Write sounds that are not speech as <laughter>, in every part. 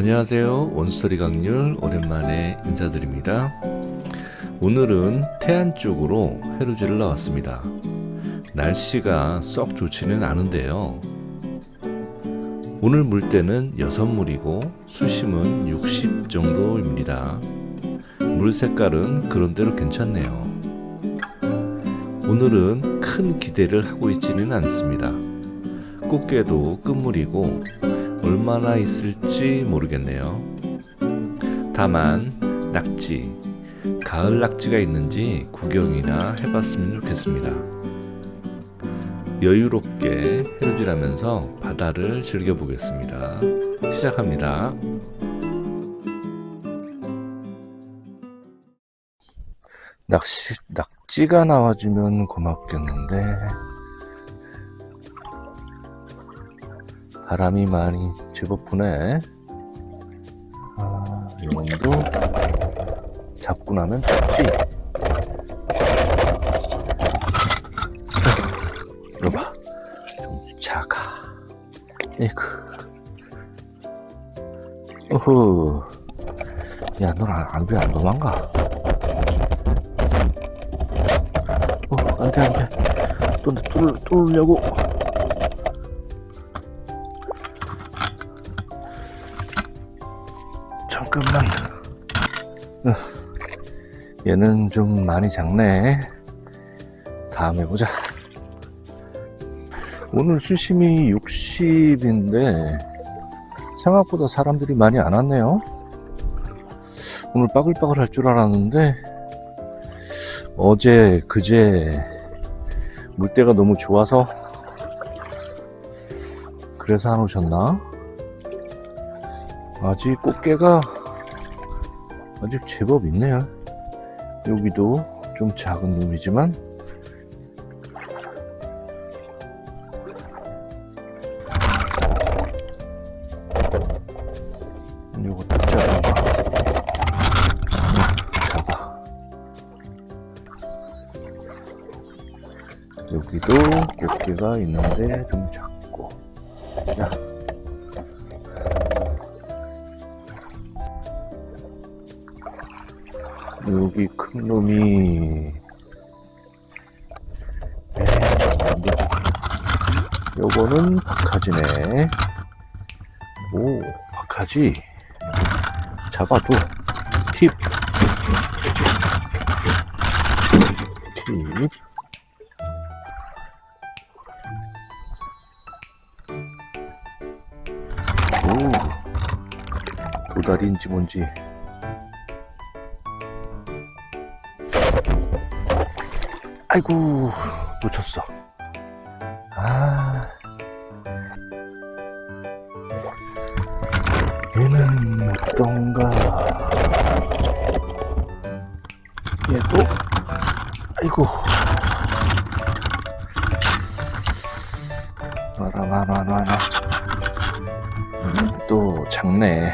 안녕하세요. 원스토리 강률 오랜만에 인사드립니다. 오늘은 태안 쪽으로 해루지를 나왔습니다. 날씨가 썩 좋지는 않은데요. 오늘 물때는 6물이고 수심은 60 정도입니다. 물 색깔은 그런대로 괜찮네요. 오늘은 큰 기대를 하고 있지는 않습니다. 꽃게도 끝물이고 얼마나 있을지 모르겠네요. 다만 낙지, 가을 낙지가 있는지 구경이나 해봤으면 좋겠습니다. 여유롭게 해루질하면서 바다를 즐겨보겠습니다. 시작합니다. 낚시, 낙지가 나와주면 고맙겠는데 바람이 많이 제법 부네. 아, 이놈도 잡고 나면 죽지. 이거 봐. 좀 작아. 에이크. 어허. 야, 넌 안, 왜안 도망가? 안 돼, 안 돼. 또, 뚫, 뚫으려고. 잠깐만. 어, 얘는 좀 많이 작네. 다음에 보자. 오늘 수심이 60인데 생각보다 사람들이 많이 안 왔네요. 오늘 빠글빠글 할 줄 알았는데 어제 그제 물때가 너무 좋아서 그래서 안 오셨나? 아직 꽃게가 아직 제법 있네요. 여기도 좀 작은 놈이지만 여기도 꽃게가 있는데 좀 작고. 야. 여기 큰 놈이 되지. 요거는 박하지네 오 박하지 잡아도 팁 팁. 오. 도다리인지 뭔지. 아이고 놓쳤어. 아. 얘는 어떤가? 얘도? 아이고. 와라 와라 와라 음, 또 작네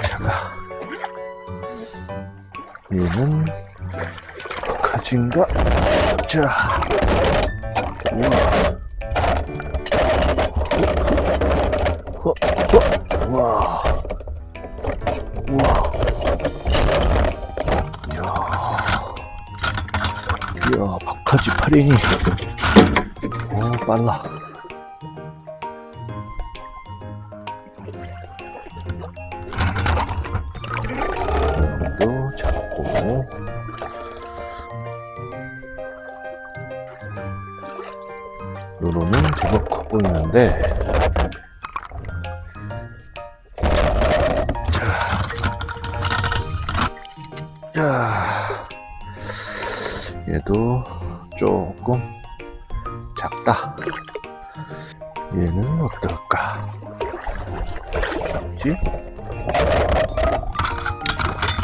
작아 얘는 가진가 자. 우와. 우와. 우와. 이야. 이야 박하지 팔인이 오 빨라 잡고 요로는 제법 커 보이는데 자, 자, 얘도 조금 작다. 얘는 어떨까? 작지?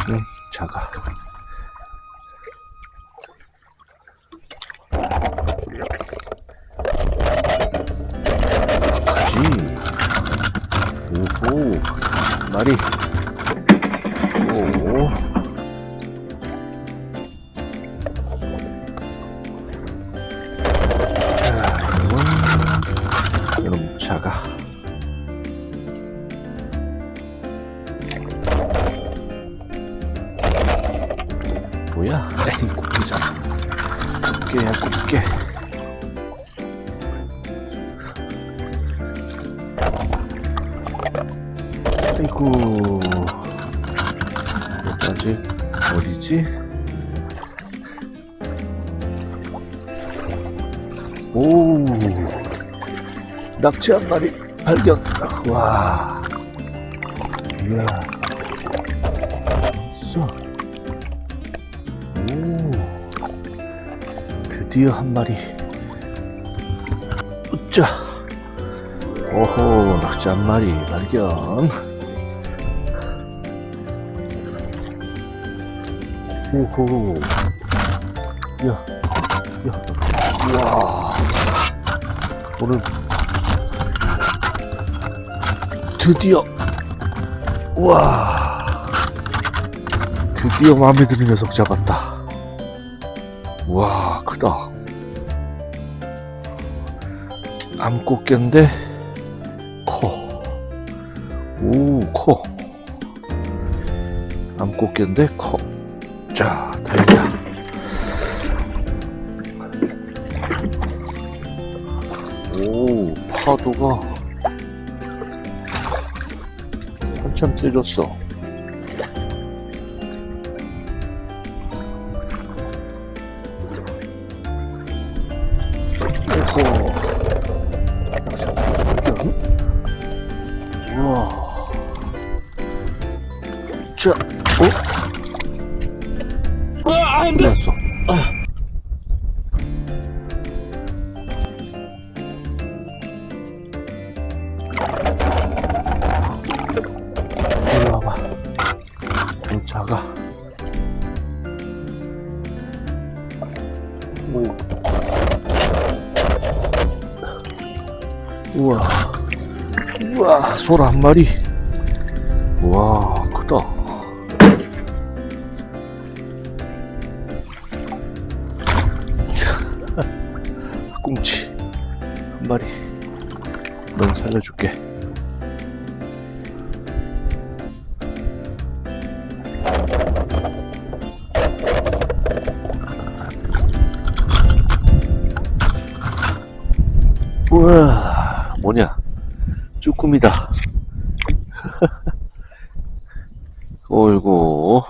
응, 작아. 가지. 오호. 말이. 오. 자, 이건 이런 차가. 뭐야? 에이, 곱게잖아. 곱게야, 곱게. 아이고. 아직 어디지? 오. 낙지 한 마리 발견. 와. 이야. 오. 드디어 한 마리. 으짜. 오호, 낙지 한 마리 발견. 오호. 야, 야. 와. 오늘 드디어 우와 드디어 마음에 드는 녀석 잡았다 우와 크다 암꽃게인데 커 오 커 암꽃게인데 커 자 다행이다 오 파도가 한참 세졌어. 자, 어? 올랐어. 이리 와봐. 좀 작아. 오. 우와. 우와, 소라 한 마리. 우와, 꽁치 한 마리. 넌 살려줄게. 우와, 뭐냐? 쭈꾸미다. <laughs> 어이구,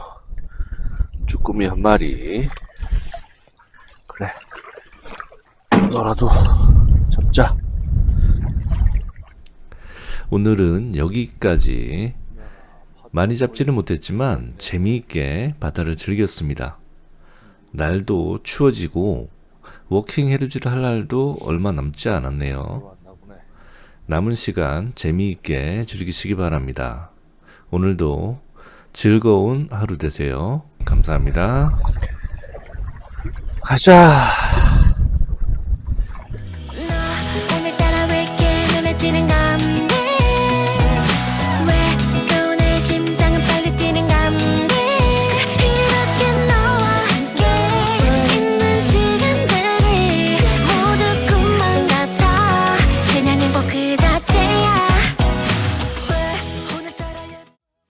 쭈꾸미 한 마리. 그래. 너라도 잡자. 오늘은 여기까지 많이 잡지는 못했지만 재미있게 바다를 즐겼습니다. 날도 추워지고 워킹 해루지를 할 날도 얼마 남지 않았네요. 남은 시간 재미있게 즐기시기 바랍니다. 오늘도 즐거운 하루 되세요. 감사합니다. 가자.